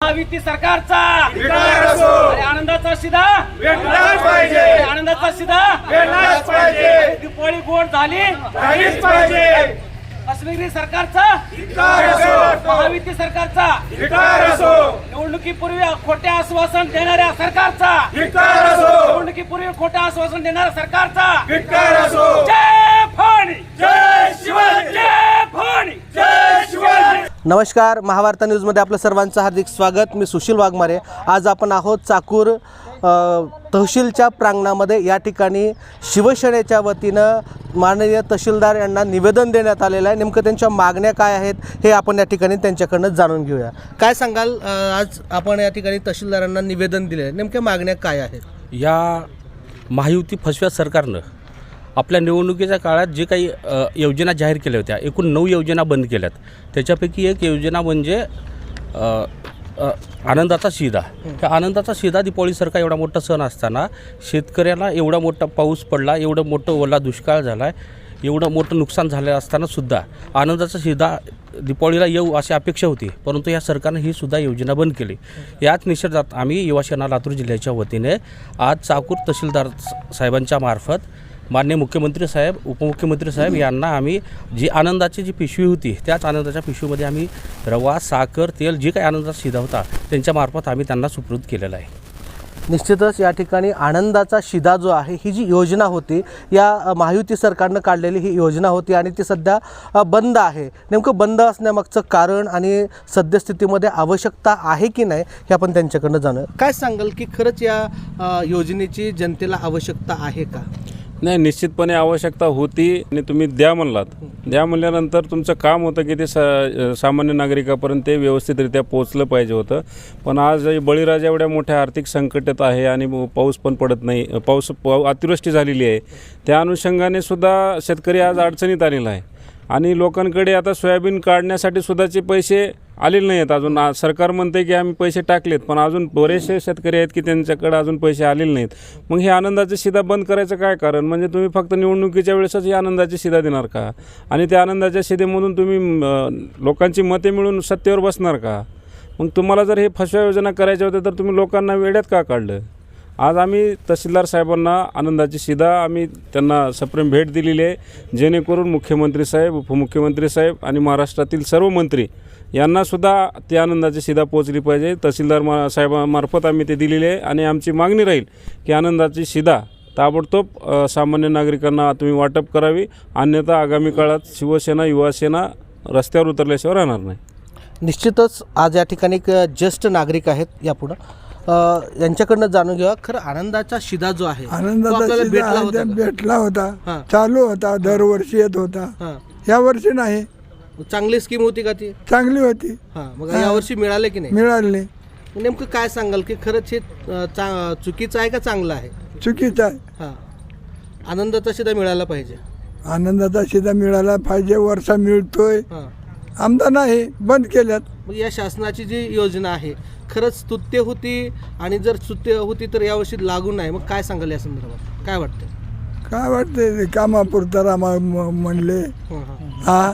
महायुती सरकारचा. अरे आनंदाचा शिदा. भेटलाच पाहिजे. अरे आनंदाचा शिदा. भेटलाच पाहिजे. दिपोळी गोड झाली. झालीच पाहिजे. काश्मीरी सरकारचा. धिक्कार असो. महायुती सरकारचा. धिक्कार असो. निवडणुकीपूर्वी खोटे आश्वासन देणाऱ्या सरकारचा. निवडणुकीपूर्वी खोटे आश्वासन देणाऱ्या सरकारचा. जय भवानी जय शिवाजी जय भवानी जय शिवाजी नमस्कार महावार्ता न्यूजमध्ये आपलं सर्वांचं हार्दिक स्वागत. मी सुशील वाघमारे. आज आपण आहोत चाकूर तहसीलच्या प्रांगणामध्ये. या ठिकाणी शिवसेनेच्या वतीनं माननीय तहसीलदार यांना निवेदन देण्यात आलेलं आहे. नेमकं त्यांच्या मागण्या काय आहेत हे आपण या ठिकाणी त्यांच्याकडनं जाणून घेऊया. काय सांगाल आज आपण या ठिकाणी तहसीलदारांना निवेदन दिले आहे नेमक्या मागण्या काय आहेत? या महायुती फसव्या सरकारनं आपल्या निवडणुकीच्या काळात जे काही योजना जाहीर केल्या होत्या एकूण नऊ योजना बंद केल्यात. त्याच्यापैकी एक योजना म्हणजे आनंदाचा शिदा त्या आनंदाचा शिदा दीपावलीसारखा एवढा मोठा सण असताना शेतकऱ्याला एवढा मोठा पाऊस पडला एवढं मोठं ओला दुष्काळ झाला आहे एवढं मोठं नुकसान झालं असतानासुद्धा आनंदाचा शिदा दीपावलीला येऊ अशी अपेक्षा होती. परंतु या सरकारनं ही सुद्धा योजना बंद केली. याच निषेधात आम्ही युवासेना लातूर जिल्ह्याच्या वतीने आज चाकूर तहसीलदार साहेबांच्या मार्फत मान्य मुख्यमंत्री साहेब उपमुख्यमंत्री साहेब यांना आम्ही जी आनंदाची जी पिशवी होती त्याच आनंदाच्या पिशवीमध्ये आम्ही रवा साखर तेल जे काही आनंदाचा शिदा होता त्यांच्यामार्फत आम्ही त्यांना सुपूर्द केलेला आहे. निश्चितच या ठिकाणी आनंदाचा शिदा जो आहे ही जी योजना होती या महायुती सरकारनं काढलेली ही योजना होती आणि ती सध्या बंद आहे. नेमकं बंद असण्यामागचं कारण आणि सद्यस्थितीमध्ये आवश्यकता आहे की नाही हे आपण त्यांच्याकडनं जाणं काय सांगाल की खरंच या योजनेची जनतेला आवश्यकता आहे का? नाही निश्चितपणे आवश्यकता होती आणि तुम्ही द्या म्हणलात. द्या म्हणल्यानंतर तुमचं काम होतं की ते सा सामान्य नागरिकापर्यंत ते व्यवस्थितरित्या पोचलं पाहिजे होतं. पण आज बळीराजा एवढ्या मोठ्या आर्थिक संकटात आहे आणि पाऊस पण पडत नाही पाऊस पाऊ अतिवृष्टी झालेली आहे. त्या अनुषंगाने सुद्धा शेतकरी आज अडचणीत आलेला आहे. आणि लोकांकडे आता सोयाबीन काढण्यासाठी सुद्धाचे पैसे आलेले नाही आहेत अजून सरकार म्हणते की आम्ही पैसे टाकलेत पण अजून बरेचसे शेतकरी आहेत की त्यांच्याकडे अजून पैसे आलेले नाहीत. मग हे आनंदाचे शिदा बंद करायचं काय कारण? म्हणजे तुम्ही फक्त निवडणुकीच्या वेळेसच ही आनंदाची शिदा देणार का? आणि त्या आनंदाच्या शिदेमधून तुम्ही लोकांची मते मिळून सत्तेवर बसणार का? मग तुम्हाला जर हे फसव्या योजना करायच्या होत्या तर तुम्ही लोकांना वेड्यात का काढलं? आज आम्ही तहसीलदार साहेबांना आनंदाची शिदा आम्ही त्यांना सप्रेम भेट दिलेली आहे. जेणेकरून मुख्यमंत्री साहेब उपमुख्यमंत्री साहेब आणि महाराष्ट्रातील सर्व मंत्री यांनासुद्धा ती आनंदाची शिदा पोचली पाहिजे. तहसीलदार मा साहेबामार्फत आम्ही ते दिलेले आहे आणि आमची मागणी राहील की आनंदाची शिदा ताबडतोब सामान्य नागरिकांना तुम्ही वाटप करावी. अन्यथा आगामी काळात शिवसेना युवासेना रस्त्यावर उतरल्याशिवाय राहणार नाही. निश्चितच आज या ठिकाणी एक ज्येष्ठ नागरिक आहेत यापुढं. यांच्याकडनं जाणून घेऊया खरं आनंदाचा शिदा जो आहे तो आनंदाचा आपल्याला शिदा भेटला होता त्या का? भेटला होता. चालू होता दरवर्षी येत होता. हां. या वर्षी नाही. चांगली स्कीम होती का ती? चांगली होती. हां. मग यावर्षी मिळाले की नाही? मिळाली. नाही. नेमकं काय सांगाल की खरंच हे अ, चा चुकीचं आहे का चांगलं आहे? चुकीचं आहे. हां. आनंदाचा शिदा मिळाला पाहिजे. आनंदाचा शिदा मिळाला पाहिजे वर्षा मिळतोय. हां. आमदा नाही बंद केल्यात. मग या शासनाची जी योजना आहे खरंच स्तुत्य होती आणि जर स्तुत्य होती तर यावर्षी लागू नाही. मग काय सांगाल या संदर्भात? काय वाटतं काय वाटतंय ते? कामापुरता रामा म- म्हणले. हां,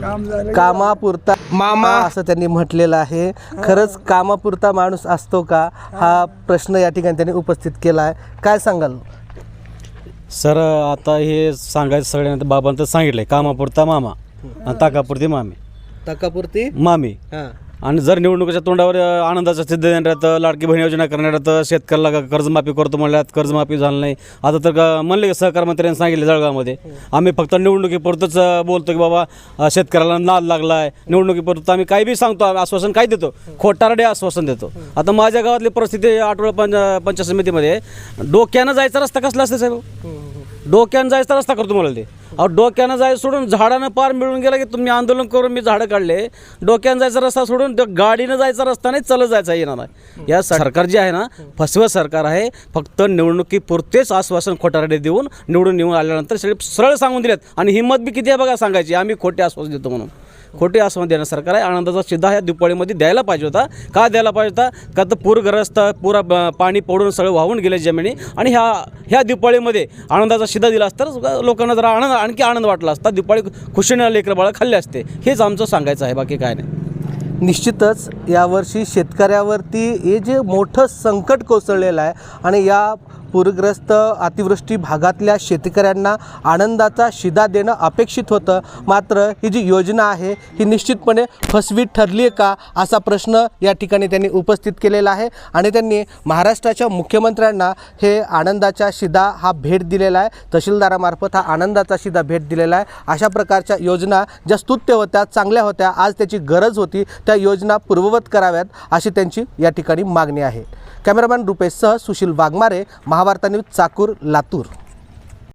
काम झालं कामापुरता मामा. असं त्यांनी म्हटलेलं आहे. खरंच कामापुरता माणूस असतो का? हा प्रश्न या ठिकाणी त्यांनी उपस्थित केला आहे. काय सांगाल? सर आता हे सांगायचं सगळ्यांना बाबांना तर सांगितलंय कामापुरता मामा. आणि ताकापुरती मामी. तकापुरती? मामी. हां. आणि जर निवडणुकीच्या तोंडावर अ, आनंदाचा सिद्ध देण्यात लाडकी बहीण योजना करण्यात शेतकऱ्याला क- कर्जमाफी करतो म्हणल्यात कर्जमाफी झालं नाही. आता तर क- म्हणले की सहकार मंत्र्यांनी सांगितले जळगावमध्ये. आम्ही फक्त निवडणुकीपुरतंच अ, बोलतो की बाबा अ, शेतकऱ्याला नाद लागला आहे निवडणुकीपुरतं आम्ही काही बी सांगतो आम्ही आश्वासन काय देतो. खोटारडे आश्वासन देतो. आता माझ्या गावातली परिस्थिती आठवडा पंच पंचायत समितीमध्ये डोक्यानं जायचा रस्ता कसला असते साहेब? डोक्यानं जायचा रस्ता करतो मला ते. अहो डोक्यानं जायचं सोडून झाडानं पार मिळून गेला की तुम्ही आंदोलन करून मी झाडं काढले. डोक्यानं जायचा रस्ता सोडून गाडीनं जायचा रस्ता नाही चालत जायचा येणार आहे या सरकार जे आहे ना फसवं सरकार आहे फक्त निवडणुकीपुरतेच आश्वासन खोटारडे देऊन निवडून निवडून आल्यानंतर सगळे सरळ सांगून दिलेत. आणि हिंमत बी किती आहे बघा सांगायची आम्ही खोटे आश्वासन देतो म्हणून. खोटे आसमान देणं सरकार आहे. आनंदाचा शिधा ह्या दिवाळीमध्ये द्यायला पाहिजे होता. का द्यायला पाहिजे होता? का तर पूरग्रस्त पुरा ब- पाणी पडून सगळं वाहून गेले जमिनी. आणि ह्या ह्या दिपाळीमध्ये आनंदाचा शिधा दिला असता लोकांना जरा आनंद आणखी आनंद वाटला असता. दिपाळी खुशीनं लेकर बाळा खाल्ले असते. हेच आमचं सांगायचं आहे. बाकी काय नाही. निश्चितच यावर्षी शेतकऱ्यावरती हे जे मोठं संकट कोसळलेलं आहे आणि या पूरग्रस्त अतिवृष्टी भागातल्या शेतकऱ्यांना आनंदाचा शिदा देणं अपेक्षित होतं. मात्र ही जी योजना आहे ही निश्चितपणे फसवी ठरली आहे का असा प्रश्न या ठिकाणी त्यांनी उपस्थित केलेला आहे आणि त्यांनी महाराष्ट्राच्या मुख्यमंत्र्यांना हे आनंदाच्या शिदा हा भेट दिलेला आहे. तहसीलदारामार्फत हा आनंदाचा शिदा भेट दिलेला आहे. अशा प्रकारच्या योजना ज्या स्तुत्य होत्या चांगल्या होत्या आज त्याची गरज होती त्या योजना पूर्ववत कराव्यात अशी त्यांची या ठिकाणी मागणी आहे. कॅमेरामॅन रुपेशसह सुशील वाघमारे महावार्ता न्यूज चाकूर लातूर.